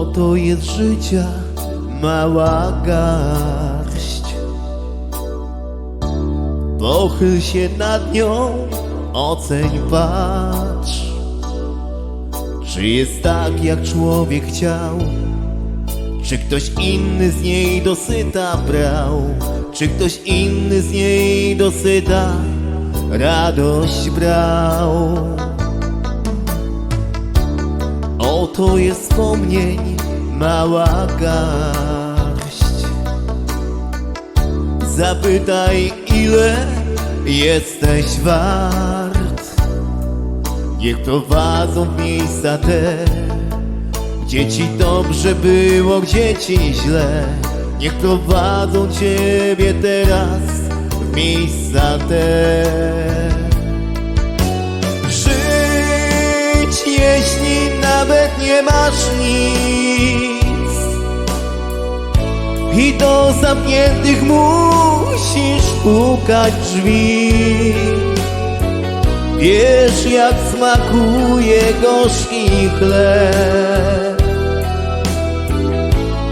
Oto jest życia mała garść. Pochyl się nad nią, oceń, patrz. Czy jest tak, jak człowiek chciał? Czy ktoś inny z niej dosyta brał? Czy ktoś inny z niej dosyta radość brał? Wspomnień mała garść. Zapytaj, ile jesteś wart. Niech prowadzą w miejsca te, gdzie ci dobrze było, gdzie ci źle. Niech prowadzą ciebie teraz w miejsca te. Nie masz nic. I do zamkniętych musisz pukać drzwi. Wiesz jak smakuje gorzki chleb.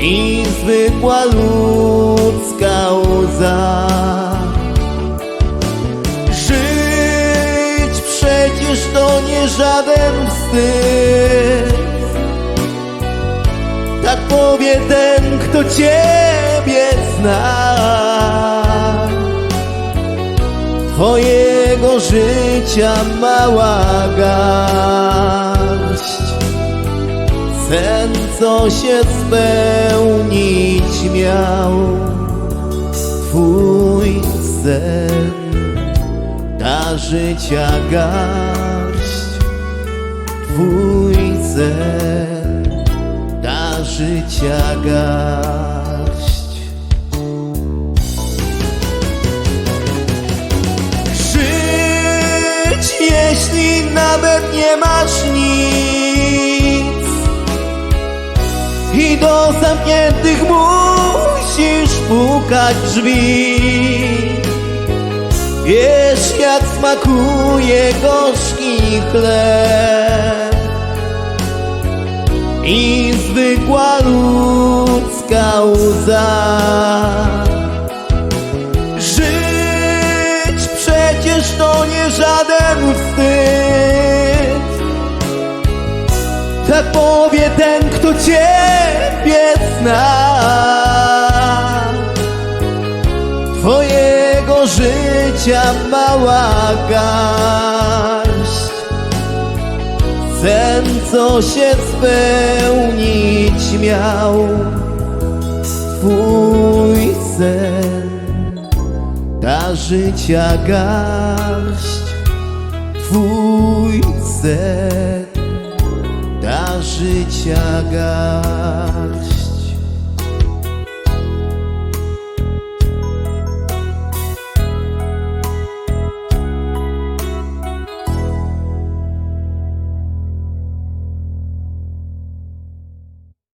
I zwykła ludzka łza. Żyć przecież to nie żaden wstyd Tak powie ten, kto Ciebie zna. Twojego życia mała garść. Sen, co się spełnić miał. Twój sen ta życia garść. Twój życia garść Żyć, jeśli nawet nie masz nic. I do zamkniętych musisz pukać drzwi. Wiesz jak smakuje gorzki chleb łza Żyć przecież to nie żaden wstyd. Tak powie ten, kto Ciebie zna. Twojego życia mała garść. Sen, co się spełnić miał Twój sen Ta życia garść. Twój sen Ta życia garść